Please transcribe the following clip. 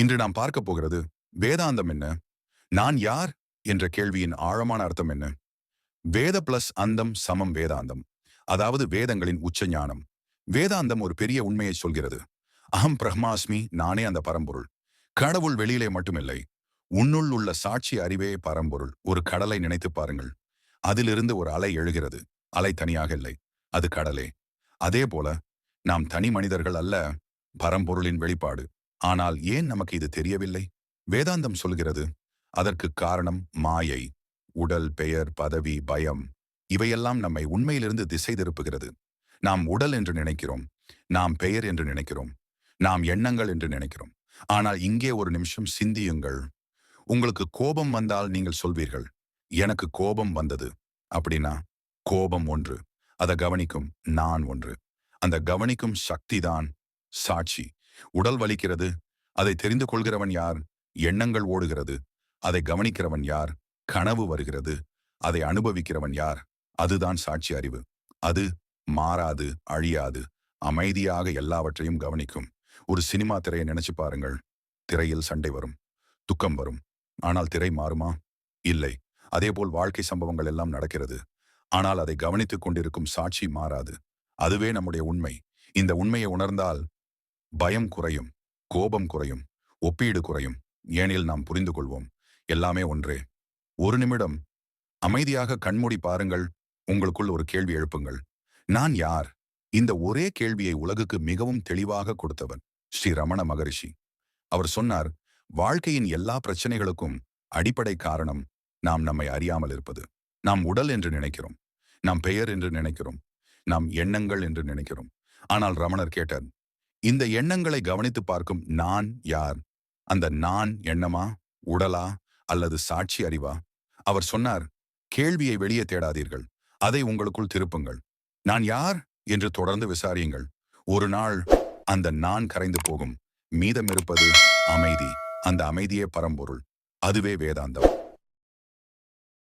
இன்று நாம் பார்க்க போகிறது வேதாந்தம் என்ன? நான் யார்? என்ற கேள்வியின் ஆழமான அர்த்தம் என்ன? வேத பிளஸ் அந்தம் சமம் வேதாந்தம். அதாவது வேதங்களின் உச்ச ஞானம் வேதாந்தம் ஒரு பெரிய உண்மையை சொல்கிறது. அகம் பிரம்மாஸ்மி நானே அந்த பரம்பொருள். கடவுள் வெளியிலே மட்டுமில்லை. உன்னுள் உள்ள சாட்சி அறிவே பரம்பொருள். ஒரு கடலை நினைத்து பாருங்கள். அதிலிருந்து ஒரு அலை எழுகிறது. அலை தனியாக இல்லை. அது கடலே. அதே போல நாம் தனி மனிதர்கள் அல்ல பரம்பொருளின் வெளிப்பாடு. ஆனால் ஏன் நமக்கு இது தெரியவில்லை? வேதாந்தம் சொல்கிறது அதற்கு காரணம் மாயை உடல் பெயர் பதவி பயம் இவையெல்லாம் நம்மை உண்மையிலிருந்து திசை திருப்புகிறது. நாம் உடல் என்று நினைக்கிறோம் நாம் பெயர் என்று நினைக்கிறோம் நாம் எண்ணங்கள் என்று நினைக்கிறோம். ஆனால் இங்கே ஒரு நிமிஷம் சிந்தியுங்கள். உங்களுக்கு கோபம் வந்தால் நீங்கள் சொல்வீர்கள் எனக்கு கோபம் வந்தது. அப்படின்னா கோபம் ஒன்று அதை கவனிக்கும் நான் ஒன்று. அந்த கவனிக்கும் சக்திதான் சாட்சி. உடல் வலிக்கிறது. அதை தெரிந்து கொள்கிறவன் யார்? எண்ணங்கள் ஓடுகிறது. அதை கவனிக்கிறவன் யார்? கனவு வருகிறது. அதை அனுபவிக்கிறவன் யார்? அதுதான் சாட்சி அறிவு. அது மாறாது அழியாது. அமைதியாக எல்லாவற்றையும் கவனிக்கும். ஒரு சினிமா திரையை நினைச்சு பாருங்கள். திரையில் சண்டை வரும். துக்கம் வரும். ஆனால் திரை மாறுமா? இல்லை. அதேபோல் வாழ்க்கை சம்பவங்கள் எல்லாம் நடக்கிறது. ஆனால் அதை கவனித்துக் கொண்டிருக்கும் சாட்சி மாறாது. அதுவே நம்முடைய உண்மை. இந்த உண்மையை உணர்ந்தால் பயம் குறையும் கோபம் குறையும் ஒப்பீடு குறையும். ஏனில் நாம் புரிந்து கொள்வோம் எல்லாமே ஒன்றே. ஒரு நிமிடம். அமைதியாக கண்மூடி பாருங்கள். உங்களுக்குள் ஒரு கேள்வி எழுப்புங்கள். நான் யார்? இந்த ஒரே கேள்வியை உலகுக்கு மிகவும் தெளிவாக கொடுத்தவன் ஸ்ரீ ரமண மகரிஷி. அவர் சொன்னார் வாழ்க்கையின் எல்லா பிரச்சனைகளுக்கும் அடிப்படை காரணம் நாம் நம்மை அறியாமல் இருப்பது. நாம் உடல் என்று நினைக்கிறோம். நாம் பெயர் என்று நினைக்கிறோம். நாம் எண்ணங்கள் என்று நினைக்கிறோம். ஆனால் ரமணர் கேட்டார் இந்த எண்ணங்களை கவனித்து பார்க்கும் நான் யார்? அந்த நான் எண்ணமா? உடலா? அல்லது சாட்சி அறிவா? அவர் சொன்னார் கேள்வியை வெளியே தேடாதீர்கள். அதை உங்களுக்குள் திருப்புங்கள். நான் யார்? என்று தொடர்ந்து விசாரியுங்கள். ஒரு நாள் அந்த நான் கரைந்து போகும். மீதம் இருப்பது அமைதி. அந்த அமைதியே பரம்பொருள். அதுவே வேதாந்தம்.